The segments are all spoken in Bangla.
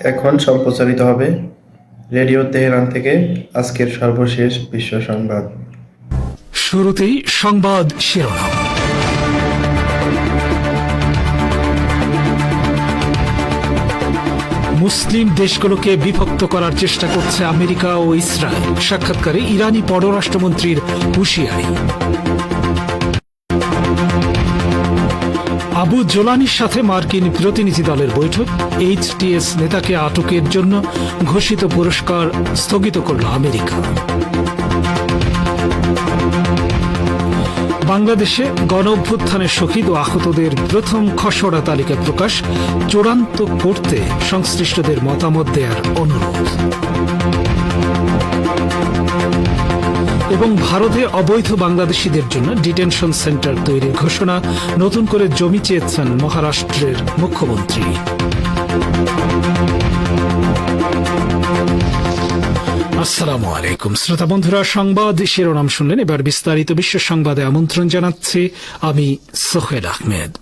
এখন সম্প্রচারিত হবে রেডিও তেহরান থেকে আজকের সর্বশেষ বিশ্ব সংবাদ। শুরুতেই সংবাদ শিরোনাম। মুসলিম দেশগুলোকে বিভক্ত করার চেষ্টা করছে আমেরিকা ও ইসরায়েল। সাক্ষাৎকারে ইরানি পররাষ্ট্রমন্ত্রীর হুঁশিয়ারি। আবু জোলানির সাথে মার্কিন প্রতিনিধি দলের বৈঠক। এইচটিএস নেতাকে আটকের জন্য ঘোষিত পুরস্কার স্থগিত করল আমেরিকা। বাংলাদেশে গণ অভ্যুত্থানের শহীদ ও আহতদের প্রথম খসড়া তালিকা প্রকাশ। চূড়ান্ত করতে সংশ্লিষ্টদের মতামত দেওয়ার অনুরোধ। এবং ভারতে অবৈধ বাংলাদেশিদের জন্য ডিটেনশন সেন্টার তৈরির ঘোষণা নতুন করে জমি চেয়েছেন মহারাষ্ট্রের মুখ্যমন্ত্রী। আসসালামু আলাইকুম। শ্রোতা বন্ধুরা, সংবাদ শিরোনাম শুনলেন। এবার বিস্তারিত বিশ্ব সংবাদে আমন্ত্রণ জানাচ্ছি আমি সোহেল আহমেদ।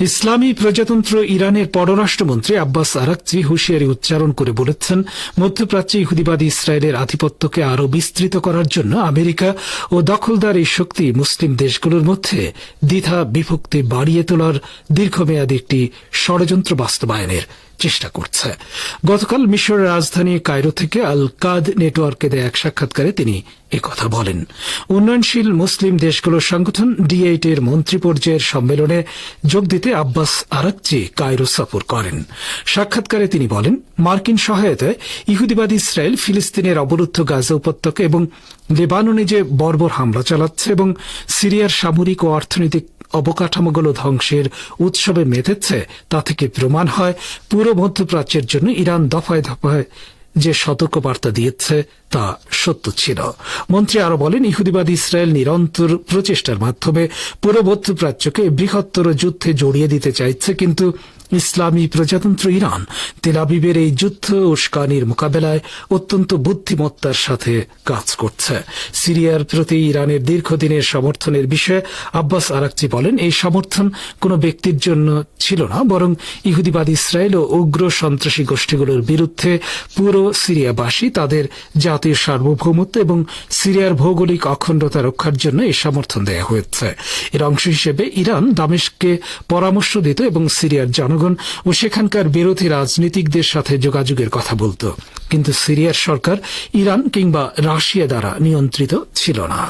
ইসলামী প্রজাতন্ত্র ইরানের পররাষ্ট্রমন্ত্রী আব্বাস আরাকচি হুঁশিয়ারি উচ্চারণ করে বলেছেন, মধ্যপ্রাচ্যে ইহুদিবাদী ইসরায়েলের আধিপত্যকে আরও বিস্তৃত করার জন্য আমেরিকা ও দখলদার এই শক্তি মুসলিম দেশগুলোর মধ্যে দ্বিধা বিভক্তি বাড়িয়ে তোলার দীর্ঘমেয়াদী একটি ষড়যন্ত্র বাস্তবায়নের চেষ্টা করছে। গতকাল মিশরের রাজধানী কায়রো থেকে আল কাদ নেটওয়ার্কে দেয়া এক সাক্ষাৎকারে তিনি কথা বলেন। উন্নয়নশীল মুসলিম দেশগুলোর সংগঠন ডি এইট এর মন্ত্রী পর্যায়ের সম্মেলনে যোগ দিতে আব্বাস আরাকচি কায়রো সফর করেন। সাক্ষাৎকারে তিনি বলেন, মার্কিন সহায়তায় ইহুদিবাদী ইসরায়েল ফিলিস্তিনের অবরুদ্ধ গাজা উপত্যকা এবং লেবাননে যে বর্বর হামলা চালাচ্ছে এবং সিরিয়ার সামরিক ও অর্থনৈতিক অবকাঠামোগুলো ধ্বংসের উৎসবে মেতেছে, তা থেকে প্রমাণ হয় পুরো মধ্যপ্রাচ্যের জন্য ইরান দফায় দফায় যে সতর্কবার্তা দিয়েছে তা সত্য ছিল। মন্ত্রী আরও বলেন, ইহুদিবাদ ইসরায়েল নিরন্তর প্রচেষ্টার মাধ্যমে পুরো মধ্যপ্রাচ্যকে বৃহত্তর যুদ্ধে জড়িয়ে দিতে চাইছে, কিন্তু ইসলামী প্রজাতন্ত্র ইরান তেলাবিবের এই যুদ্ধ উস্কানির মোকাবেলায় অত্যন্ত বুদ্ধিমত্তার সাথে কাজ করছে। সিরিয়ার প্রতি ইরানের দীর্ঘদিনের সমর্থনের বিষয়ে আব্বাস আরাকচি বলেন, এই সমর্থন কোনো ব্যক্তির জন্য ছিল না, বরং ইহুদিবাদ ইসরায়েল ও উগ্র সন্ত্রাসী গোষ্ঠীগুলোর বিরুদ্ধে পুরো সিরিয়াবাসী তাদের জাতীয় সার্বভৌমত্ব এবং সিরিয়ার ভৌগোলিক অখণ্ডতা রক্ষার জন্য এই সমর্থন দেওয়া হয়েছে। এর অংশ হিসেবে ইরান দামেশকে পরামর্শ দিত এবং সিরিয়ার জনগণ ও সেখানকার বিরোধী রাজনীতিকদের সাথে যোগাযোগের কথা বলত। কিন্তু সিরিয়ার সরকার ইরান কিংবা রাশিয়া দ্বারা নিয়ন্ত্রিত ছিল না।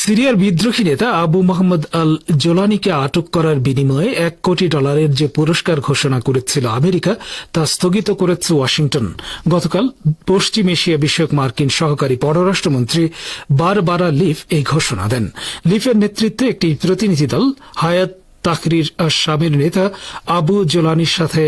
সিরিয়ার বিদ্রোহী নেতা আবু মোহাম্মদ আল জোলানিকে আটক করার বিনিময়ে এক কোটি ডলারের যে পুরস্কার ঘোষণা করেছিল আমেরিকা, তা স্থগিত করেছে ওয়াশিংটন। গতকাল পশ্চিম এশিয়া বিষয়ক মার্কিন সহকারী পররাষ্ট্রমন্ত্রী বারবারা লিফ এই ঘোষণা দেন। লিফের নেতৃত্বে একটি প্রতিনিধি দল হায়াত তাকরির আসামের নেতা আবু জোলানির সাথে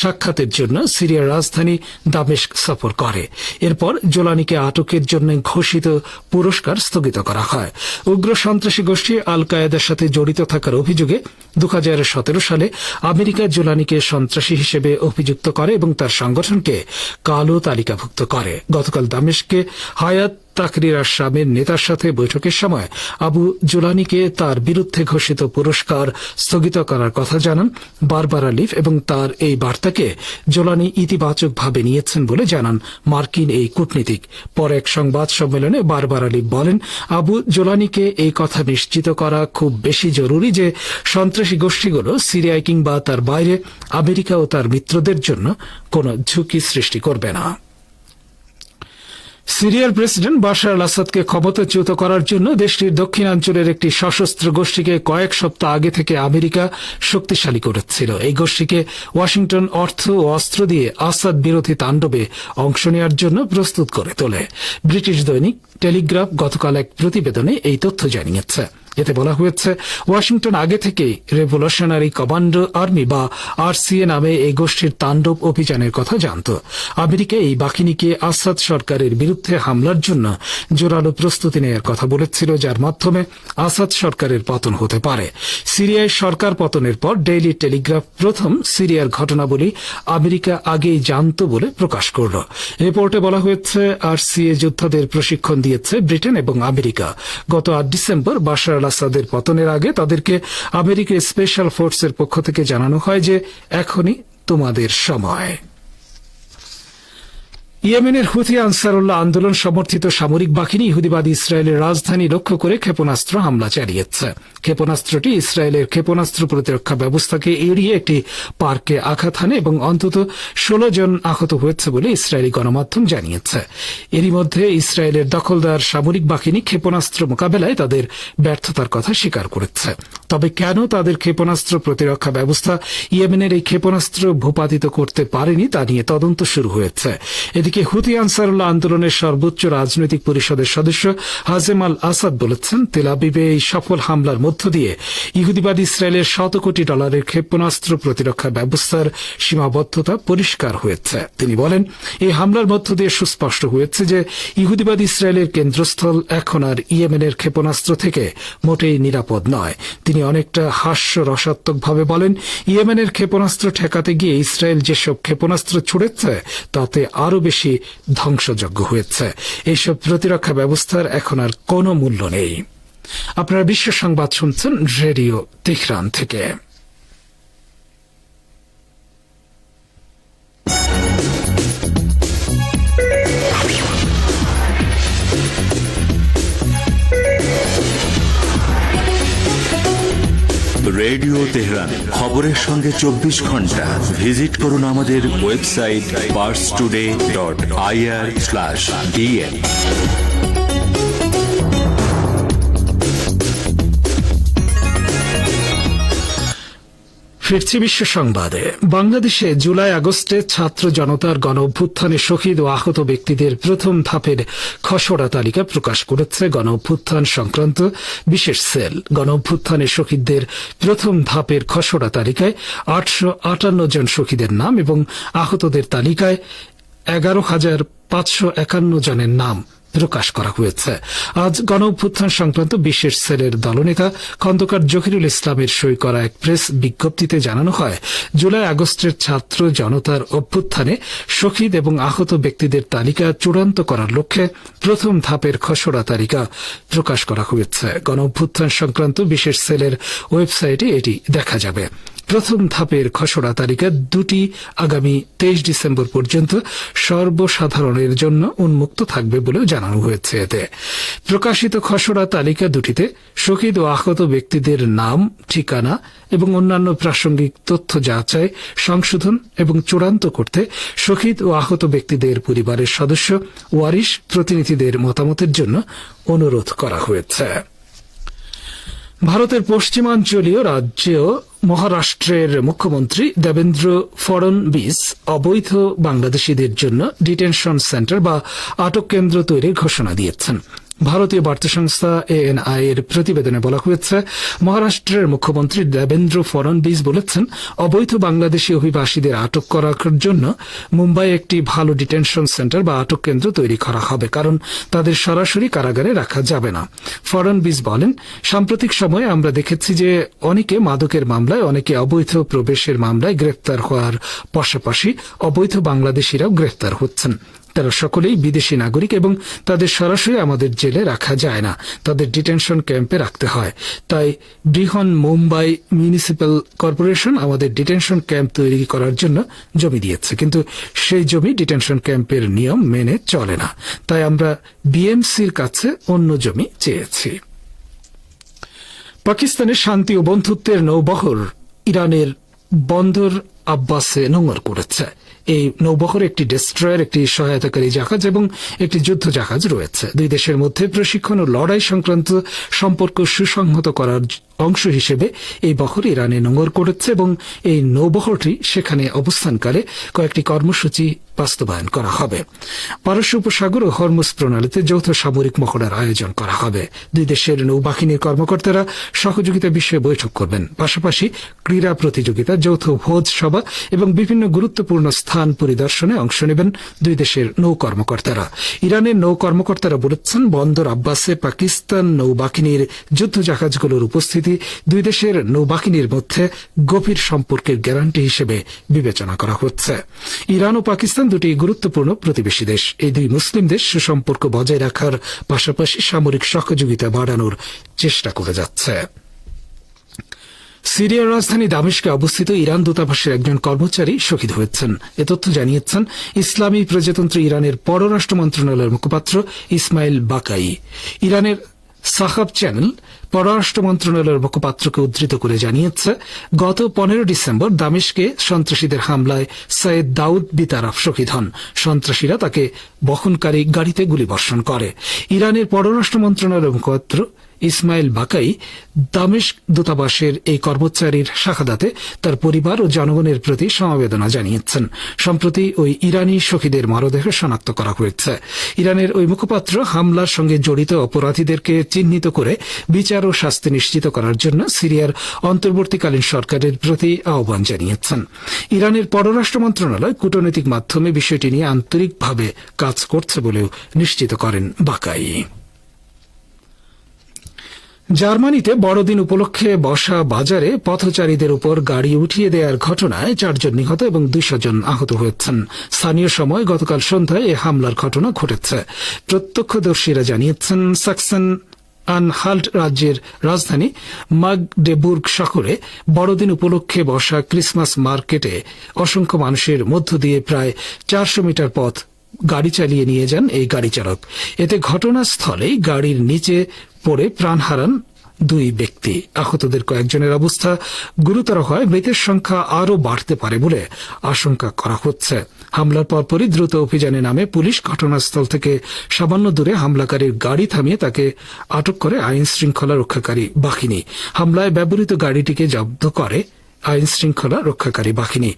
সাক্ষাতের জন্য সিরিয়ার রাজধানী দামেস্ক সফর করে। এরপর জোলানিকে আটকের জন্য ঘোষিত পুরস্কার স্থগিত করা হয়। উগ্র সন্ত্রাসী গোষ্ঠী আল কায়েদার সাথে জড়িত থাকার অভিযোগে দু হাজার সতেরো সালে আমেরিকা জোলানিকে সন্ত্রাসী হিসেবে অভিযুক্ত করে এবং তার সংগঠনকে কালো তালিকাভুক্ত করে। গতকাল দামেস্কে হায়াত তাকরির আসামের নেতার সাথে বৈঠকের সময় আবু জোলানিকে তার বিরুদ্ধে ঘোষিত পুরস্কার স্থগিত করার কথা জানান বারবার আলিফ এবং তার এই বার্তাকে জোলানি ইতিবাচকভাবে নিয়েছেন বলে জানান মার্কিন এই কূটনীতিক। পরে এক সংবাদ সম্মেলনে বারবার আলিফ বলেন, আবু জোলানিকে এই কথা নিশ্চিত করা খুব বেশি জরুরি যে সন্ত্রাসী গোষ্ঠীগুলো সিরিয়ায় কিংবা তার বাইরে আমেরিকা ও তার মিত্রদের জন্য কোনো ঝুঁকি সৃষ্টি করবে না। সিরিয়ার প্রেসিডেন্ট বাশার আল আসাদকে ক্ষমতাচ্যুত করার জন্য দেশটির দক্ষিণাঞ্চলের একটি সশস্ত্র গোষ্ঠীকে কয়েক সপ্তাহ আগে থেকে আমেরিকা শক্তিশালী করেছিল। এই গোষ্ঠীকে ওয়াশিংটন অর্থ ও অস্ত্র দিয়ে আসাদ বিরোধী তাণ্ডবে অংশ নেওয়ার জন্য প্রস্তুত করে তোলে। ব্রিটিশ দৈনিক টেলিগ্রাফ গতকাল এক প্রতিবেদনে এই তথ্য জানিয়েছে। এতে বলা হয়েছে, ওয়াশিংটন আগে থেকেই রেভলিউশনারি কমান্ডো আর্মি বা আরসিএ নামে এই গোষ্ঠীর তাণ্ডব অভিযানের কথা জানত। আমেরিকা এই বাহিনীকে আসাদ সরকারের বিরুদ্ধে হামলার জন্য জোরালো প্রস্তুতি নেওয়ার কথা বলেছিল, যার মাধ্যমে আসাদ সরকারের পতন হতে পারে। সিরিয়ায় সরকার পতনের পর ডেইলি টেলিগ্রাফ প্রথম সিরিয়ার ঘটনাবলী আমেরিকা আগেই জানত বলে প্রকাশ করল। রিপোর্টে বলা হয়েছে, আরসিএ যোদ্ধাদের প্রশিক্ষণ দিয়েছে ব্রিটেন এবং আমেরিকা। গত আট ডিসেম্বর আল আসাদের পতনের আগে তাদেরকে আমেরিকার স্পেশাল ফোর্সের পক্ষ থেকে জানানো হয় যে এখনই তোমাদের সময়। ইয়েমেনের হুথি আনসারুল্লাহ আন্দোলন সমর্থিত সামরিক বাহিনী ইহুদিবাদ ইসরায়েলের রাজধানী লক্ষ্য করে ক্ষেপণাস্ত্র হামলা চালিয়েছে। ক্ষেপণাস্ত্রটি ইসরায়েলের ক্ষেপণাস্ত্র প্রতিরক্ষা ব্যবস্থাকে এড়িয়ে একটি পার্কে আঘাত হানে এবং অন্তত ষোলো জন আহত হয়েছে বলে ইসরায়েলি গণমাধ্যম জানিয়েছে। এরই মধ্যে ইসরায়েলের দখলদার সামরিক বাহিনী ক্ষেপণাস্ত্র মোকাবেলায় তাদের ব্যর্থতার কথা স্বীকার করেছে। তবে কেন তাদের ক্ষেপণাস্ত্র প্রতিরক্ষা ব্যবস্থা ইয়েমেনের এই ক্ষেপণাস্ত্র ভূপাতিত করতে পারেনি তা নিয়ে তদন্ত শুরু হয়েছে। এদিকে হুতি আনসারুল্লাহ আন্দোলনের সর্বোচ্চ রাজনৈতিক পরিষদের সদস্য হাজেম আল আসাদ বলেছেন তেলাবিবে এই সফল হামলার মধ্য দিয়ে ইহুদিবাদ ইসরায়েলের শত কোটি ডলারের ক্ষেপণাস্ত্র প্রতিরক্ষা ব্যবস্থার সীমাবদ্ধতা পরিষ্কার হয়েছে। তিনি বলেন, এই হামলার মধ্য দিয়ে সুস্পষ্ট হয়েছে যে ইহুদিবাদ ইসরায়েলের কেন্দ্রস্থল এখন আর ইয়েমেনের ক্ষেপণাস্ত্র থেকে মোটেই নিরাপদ নয়। তিনি অনেকটা হাস্য রসাত্মকভাবে বলেন, ইয়েমেনের ক্ষেপণাস্ত্র ঠেকাতে গিয়ে ইসরায়েল যেসব ক্ষেপণাস্ত্র ছুড়েছে, তাতে আরও বেশি ধ্বংসযোগ্য হয়েছে। এইসব প্রতিরক্ষা ব্যবস্থার এখন আর কোনো মূল্য নেই। আপনারা বিশ্ব সংবাদ শুনছেন রেডিও তেহরান থেকে। রেডিও তেহরান, খবরের সঙ্গে চব্বিশ ঘণ্টা। ভিজিট করুন আমাদের website Pars today dot IR slash DN ফিরছি বিশ্ব সংবাদে। বাংলাদেশে জুলাই আগস্টে ছাত্র জনতার গণ অভ্যুত্থানে শহীদ ও আহত ব্যক্তিদের প্রথম ধাপের খসড়া তালিকা প্রকাশ করেছে গণ অভ্যুত্থান সংক্রান্ত বিশেষ সেল। গণ অভ্যুত্থানে শহীদদের প্রথম ধাপের খসড়া তালিকায় আটশো আটান্ন জন শহীদের নাম এবং আহতদের তালিকায় এগারো হাজার পাঁচশো একান্ন জনের নাম। প্রকাশ করা হয়েছে। আজ গণ সংক্রান্ত বিশেষ সেলের দলনেতা খন্দকার জহিরুল ইসলামের সই করা এক প্রেস বিজ্ঞপ্তিতে জানানো হয়, জুলাই আগস্টের ছাত্র জনতার অভ্যুত্থানে শহীদ এবং আহত ব্যক্তিদের তালিকা চূড়ান্ত করার লক্ষ্যে প্রথম ধাপের খসড়া তালিকা প্রকাশ করা হয়েছে। গণ সংক্রান্ত বিশেষ সেলের ওয়েবসাইটে এটি দেখা যাবে। প্রথম ধাপের খসড়া তালিকা দুটি আগামী তেইশ ডিসেম্বর পর্যন্ত সর্বসাধারণের জন্য উন্মুক্ত থাকবে বলেও জানানো হয়েছে এতে। প্রকাশিত খসড়া তালিকা দুটিতে শহীদ ও আহত ব্যক্তিদের নাম, ঠিকানা এবং অন্যান্য প্রাসঙ্গিক তথ্য যাচাই, সংশোধন এবং চূড়ান্ত করতে শহীদ ও আহত ব্যক্তিদের পরিবারের সদস্য, ওয়ারিশ প্রতিনিধিদের মতামতের জন্য অনুরোধ করা হয়েছে। ভারতের পশ্চিমাঞ্চলীয় রাজ্য মহারাষ্ট্রের মুখ্যমন্ত্রী দেবেন্দ্র ফড়নবিস অবৈধ বাংলাদেশিদের জন্য ডিটেনশন সেন্টার বা আটক কেন্দ্র তৈরির ঘোষণা দিয়েছেন। ভারতীয় বার্তা সংস্থা এএনআই এর প্রতিবেদনে বলা হয়েছে, মহারাষ্ট্রের মুখ্যমন্ত্রী দেবেন্দ্র ফড়নবিস বলেছেন, অবৈধ বাংলাদেশি অভিবাসীদের আটক করার জন্য মুম্বাই একটি ভালো ডিটেনশন সেন্টার বা আটক কেন্দ্র তৈরি করা হবে, কারণ তাদের সরাসরি কারাগারে রাখা যাবে না। ফড়নবিস বলেন, সাম্প্রতিক সময়ে আমরা দেখেছি যে অনেকে মাদকের মামলায়, অনেকে অবৈধ প্রবেশের মামলায় গ্রেপ্তার হওয়ার পাশাপাশি অবৈধ বাংলাদেশিরাও গ্রেপ্তার হচ্ছেন। তারা সকলেই বিদেশি নাগরিক এবং তাদের সরাসরি আমাদের জেলে রাখা যায় না। তাদের ডিটেনশন ক্যাম্পে রাখতে হয়। তাই বৃহন মুম্বাই মিউনিসিপ্যাল কর্পোরেশন আমাদের ডিটেনশন ক্যাম্প তৈরি করার জন্য জমি দিয়েছে। কিন্তু সেই জমি ডিটেনশন ক্যাম্পের নিয়ম মেনে চলে না। তাই আমরা বিএমসির কাছে অন্য জমি চেয়েছি। পাকিস্তানের শান্তি ও বন্ধুত্বের নৌবহর ইরানের বন্দর আব্বাসে নোংর করেছে। এই নৌবহরে একটি ডেস্ট্রয়ার একটি সহায়তাকারী জাহাজ এবং একটি যুদ্ধ জাহাজ রয়েছে। দুই দেশের মধ্যে প্রশিক্ষণ ও লড়াই সংক্রান্ত সম্পর্ক সুসংহত করার অংশ হিসেবে এই বহর ইরানে নোঙর করেছে এবং এই নৌবহরটি সেখানে অবস্থানকালে কয়েকটি কর্মসূচি বাস্তবায়ন করা হবে। পারস্য উপসাগর ও হরমুজ প্রণালীতে যৌথ সামরিক মহড়ার আয়োজন করা হবে। দুই দেশের নৌবাহিনীর কর্মকর্তারা সহযোগিতা বিষয়ে বৈঠক করবেন। পাশাপাশি ক্রীড়া প্রতিযোগিতা, যৌথ ভোজ সভা এবং বিভিন্ন গুরুত্বপূর্ণ স্থান পরিদর্শনে অংশ নেবেন দুই দেশের নৌ কর্মকর্তারা। ইরানের নৌ কর্মকর্তারা বলেছেন, বন্দর আব্বাসে পাকিস্তান নৌবাহিনীর যুদ্ধ জাহাজগুলোর উপস্থিতি দুই দেশের নৌবাহিনীর মধ্যে গভীর সম্পর্কের গ্যারান্টি হিসেবে বিবেচনা করা হচ্ছে। ইরান ও পাকিস্তান দুটি গুরুত্বপূর্ণ প্রতিবেশী দেশ। এই দুই মুসলিম দেশ সুসম্পর্ক বজায় রাখার পাশাপাশি সামরিক সহযোগিতা বাড়ানোর চেষ্টা করে যাচ্ছে। সিরিয়ার রাজধানী দামেশকে অবস্থিত ইরান দূতাবাসের একজন কর্মচারী শহীদ হয়েছেন। এ তথ্য জানিয়েছেন ইসলামী প্রজাতন্ত্র ইরানের পররাষ্ট্র মন্ত্রণালয়ের মুখপাত্র ইসমাইল বাকাই। ইরানের সাহাব চ্যানেল পররাষ্ট্র মন্ত্রণালয়ের মুখপাত্রকে উদ্ধৃত করে জানিয়েছে, গত পনেরো ডিসেম্বর দামেশকে সন্ত্রাসীদের হামলায় সৈয়দ দাউদ বিতারাফ শহীদ হন। সন্ত্রাসীরা তাকে বহনকারী গাড়িতে গুলিবর্ষণ করে। ইরানের পররাষ্ট্র মন্ত্রণালয়ের মুখপাত্র ইসমাইল বাকাই দামেস্ক দূতাবাসের এই কর্মচারীর শাখাদাতে তার পরিবার ও জনগণের প্রতি সমবেদনা জানিয়েছেন। সম্প্রতি ওই ইরানি শহীদের মরদেহ শনাক্ত করা হয়েছে। ইরানের ওই মুখপাত্র হামলার সঙ্গে জড়িত অপরাধীদেরকে চিহ্নিত করে বিচার ও শাস্তি নিশ্চিত করার জন্য সিরিয়ার অন্তর্বর্তীকালীন সরকারের প্রতি আহ্বান জানিয়েছেন। ইরানের পররাষ্ট্র মন্ত্রণালয় কূটনৈতিক মাধ্যমে বিষয়টি নিয়ে আন্তরিকভাবে কাজ করছে বলেও নিশ্চিত করেন বাকাই। জার্মানিতে বড়দিন উপলক্ষে বসা বাজারে পথচারীদের উপর গাড়ি উঠিয়ে দেওয়ার ঘটনায় চারজন নিহত এবং দুইশো জন আহত হয়েছেন। স্থানীয় সময় গতকাল সন্ধ্যায় এ হামলার ঘটনা ঘটেছে। প্রত্যক্ষদর্শীরা জানিয়েছেন, সাকসেন আনহাল্ট রাজ্যের রাজধানী মাগডেবুর্গ শহরে বড়দিন উপলক্ষে বসা ক্রিসমাস মার্কেটে অসংখ্য মানুষের মধ্য দিয়ে প্রায় চারশো মিটার পথ গাড়ি চালিয়ে নিয়ে যান এই গাড়ি চালক। এতে ঘটনাস্থলেই গাড়ির নিচে পড়ে প্রাণ হারান দুই ব্যক্তি। আহতদের কয়েকজনের অবস্থা গুরুতর হয়, মৃতের সংখ্যা আরও বাড়তে পারে বলে আশঙ্কা করা হচ্ছে। হামলার পরপরই দ্রুত অভিযানে নামে পুলিশ ঘটনাস্থল থেকে সামান্য দূরে হামলাকারীর গাড়ি থামিয়ে তাকে আটক করে আইন শৃঙ্খলা রক্ষাকারী বাহিনী। হামলায় ব্যবহৃত গাড়িটিকে জব্দ করে আইন শৃঙ্খলা রক্ষাকারী বাহিনী।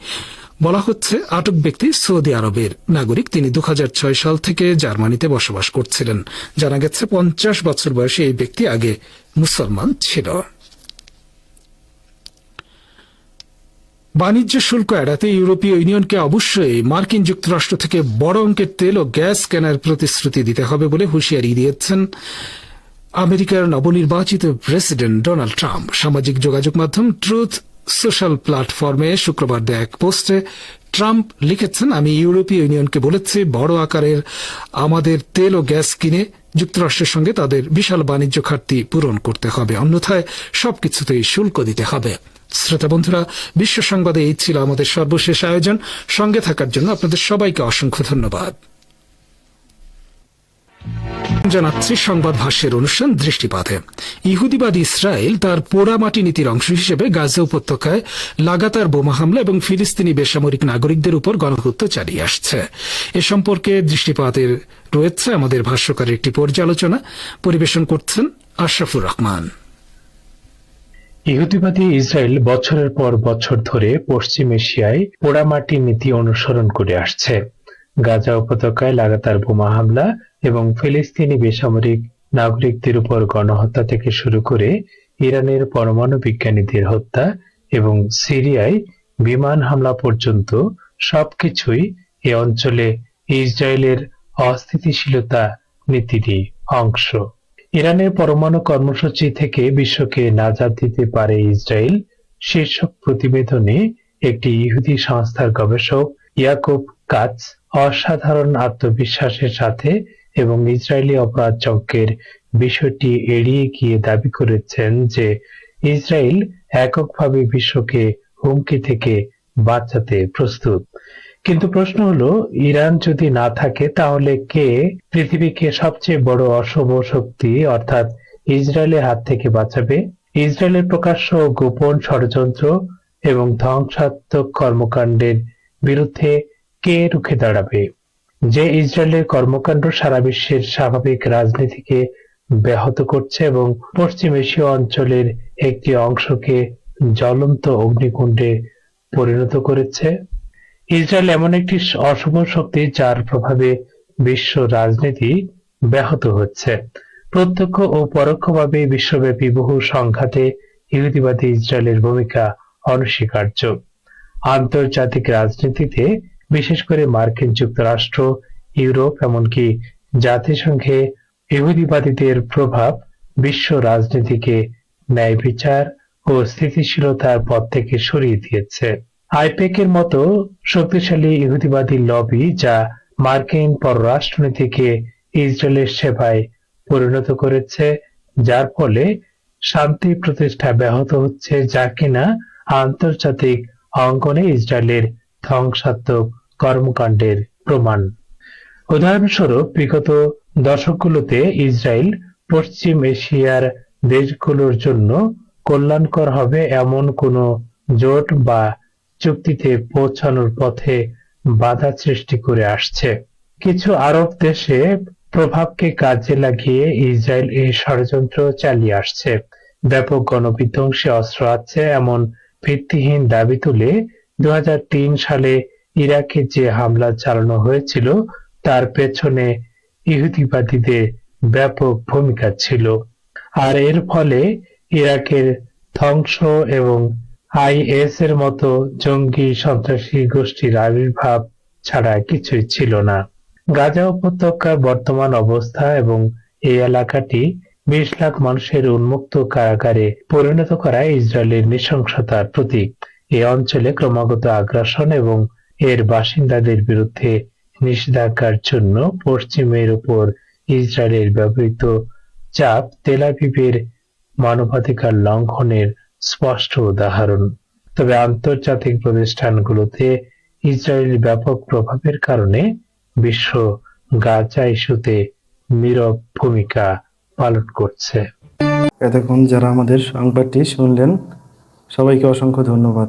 বলা হচ্ছে, আটক ব্যক্তি সৌদি আরবের নাগরিক। তিনি দু হাজার ছয় সাল থেকে জার্মানিতে বসবাস করছিলেন। জানা গেছে, পঞ্চাশ বছর বয়সী এই ব্যক্তি আগে মুসলমান ছিল। বাণিজ্য শুল্ক এড়াতে ইউরোপীয় ইউনিয়নকে অবশ্যই মার্কিন যুক্তরাষ্ট্র থেকে বড় অঙ্কের তেল ও গ্যাস কেনার প্রতিশ্রুতি দিতে হবে বলে হুঁশিয়ারি দিয়েছেন আমেরিকার নবনির্বাচিত প্রেসিডেন্ট ডোনাল্ড ট্রাম্প। সামাজিক যোগাযোগ মাধ্যম ট্রুথ সোশ্যাল প্ল্যাটফর্মে শুক্রবার দেয়া এক পোস্টে ট্রাম্প লিখেছেন, আমি ইউরোপীয় ইউনিয়নকে বলেছি, বড় আকারের আমাদের তেল ও গ্যাস কিনে যুক্তরাষ্ট্রের সঙ্গে তাদের বিশাল বাণিজ্য ঘাটতি পূরণ করতে হবে। অন্যথায় সবকিছুতেই শুল্ক দিতে হবে। শ্রোতা বন্ধুরা, বিশ্ব সংবাদে এই ছিল আমাদের সর্বশেষ আয়োজন। সঙ্গে থাকার জন্য আপনাদের সবাইকে অসংখ্য ধন্যবাদ। জানাচ্ছি সংবাদ ভাষ্যের অনুষ্ঠান দৃষ্টিপাতে। ইহুদিবাদ ইসরায়েল তার পোড়ামাটি নীতির অংশ হিসেবে গাজা উপত্যকায় লাগাতার বোমা হামলা এবং ফিলিস্তিনি বেসামরিক নাগরিকদের উপর গণহত্যা চালিয়ে আসছে। এ সম্পর্কে দৃষ্টিপাতের রয়েছে আমাদের ভাষ্যকারের একটি পর্যালোচনা। পরিবেশন করছেন আশরাফুর রহমান। ইহুদিবাদী ইসরায়েল বছরের পর বছর ধরে পশ্চিম এশিয়ায় পোড়ামাটি নীতি অনুসরণ করে আসছে। গাজা উপত্যকায় লাগাতার বোমা হামলা এবং ফিলিস্তিনি বেসামরিক নাগরিকদের উপর গণহত্যা থেকে শুরু করে ইরানের পরমাণু বিজ্ঞানীদের হত্যা এবং সিরিয়ায় বিমান হামলা পর্যন্ত সবকিছুই এ অঞ্চলে ইসরায়েলের অস্থিতিশীলতা নীতিরই অংশ। ইরানের পরমাণু কর্মসূচি থেকে বিশ্বকে নাজাদ দিতে পারে ইসরায়েল। শীর্ষক প্রতিবেদনে একটি ইহুদি সংস্থার গবেষক ইয়াকুব কাচ অসাধারণ আত্মবিশ্বাসের সাথে এবং ইসরায়েলি অপরাধ চক্রের বিষয়টি এড়িয়ে গিয়ে দাবি করেছেন যে ইসরায়েল এককভাবে বিশ্বকে হুমকি থেকে বাঁচাতে প্রস্তুত। কিন্তু প্রশ্ন হলো, ইরান যদি না থাকে, তাহলে কে পৃথিবীকে সবচেয়ে বড় অশুভ শক্তি, অর্থাৎ ইসরায়েলের হাত থেকে বাঁচাবে? ইসরায়েলের প্রকাশ্য গোপন ষড়যন্ত্র এবং ধ্বংসাত্মক কর্মকাণ্ডের বিরুদ্ধে কে রুখে দাঁড়াবে? যে ইসরায়েলের কর্মকাণ্ড সারা বিশ্বের স্বাভাবিক রাজনীতিকে ব্যাহত করছে এবং পশ্চিম এশীয় অঞ্চলের একটি অংশকে জ্বলন্ত অগ্নিকুণ্ডে পরিণত করেছে। ইসরায়েল এমন একটি অশুভ শক্তি যার প্রভাবে বিশ্ব রাজনীতি ব্যাহত হচ্ছে। প্রত্যক্ষ ও পরোক্ষভাবে বিশ্বব্যাপী বহু সংঘাতে ইহুদিবাদী ইসরায়েলের ভূমিকা অনস্বীকার্য। আন্তর্জাতিক রাজনীতিতে বিশেষ করে মার্কিন যুক্তরাষ্ট্র, ইউরোপ, এমনকি জাতিসংঘে ইহুদিবাদীদের প্রভাব বিশ্ব রাজনীতিকে ন্যায় বিচার ও স্থিতিশীলতার পথ থেকে সরিয়ে দিয়েছে। আইপেকের মতো শক্তিশালী ইহুদিবাদী লবি যা মার্কিন পররাষ্ট্রনীতিকে ইসরায়েলের সেবায় পরিণত করেছে, যার ফলে শান্তি প্রতিষ্ঠা ব্যাহত হচ্ছে যা কিনা আন্তর্জাতিক অঙ্গনে ইসরায়েলের ধ্বংসাত্মক কর্মকাণ্ডের প্রমাণ। উদাহরণস্বরূপ, বিগত দশকগুলোতে ইসরায়েল পশ্চিম এশিয়ার দেশগুলোর জন্য কল্যাণকর হবে এমন কোনো জোট বা চুক্তিতে পৌঁছানোর পথে বাধা সৃষ্টি করে আসছে। কিছু আরব দেশে প্রভাবকে কাজে লাগিয়ে ইসরায়েল এই ষড়যন্ত্র চালিয়ে আসছে। ব্যাপক গণবিধ্বংসী অস্ত্র আছে এমন ভিত্তিহীন দাবি তুলে দু হাজার তিন সালে ইরাকে যে হামলা চালানো হয়েছিল, তার পেছনে ইহুদিবাদীদের ব্যাপক ভূমিকা ছিল। আর এর ফলে ইরাকের ধ্বংস এবং আইএস এর মতো জঙ্গি সন্ত্রাসী গোষ্ঠীর আবির্ভাব ছাড়া কিছুই ছিল না। গাজা উপত্যকার বর্তমান অবস্থা এবং এই এলাকাটি বিশ লাখ মানুষের উন্মুক্ত কারাগারে পরিণত করা ইসরায়েলের নৃশংসতার প্রতীক। এই অঞ্চলে ক্রমাগত আগ্রাসন এবং এর বাসিন্দাদের বিরুদ্ধে নিষেধাজ্ঞার জন্য পশ্চিমের উপর ইসরায়েলের ব্যবহৃত চাপ তেলাভিভের মানবাধিকার লঙ্ঘনের স্পষ্ট উদাহরণ। তবে আন্তর্জাতিক প্রতিষ্ঠানগুলোতে ইসরায়েলের ব্যাপক প্রভাবের কারণে বিশ্ব গাজা ইস্যুতে নীরব ভূমিকা পালন করছে। এতক্ষণ যারা আমাদের সংবাদটি শুনলেন, সবাইকে অসংখ্য ধন্যবাদ।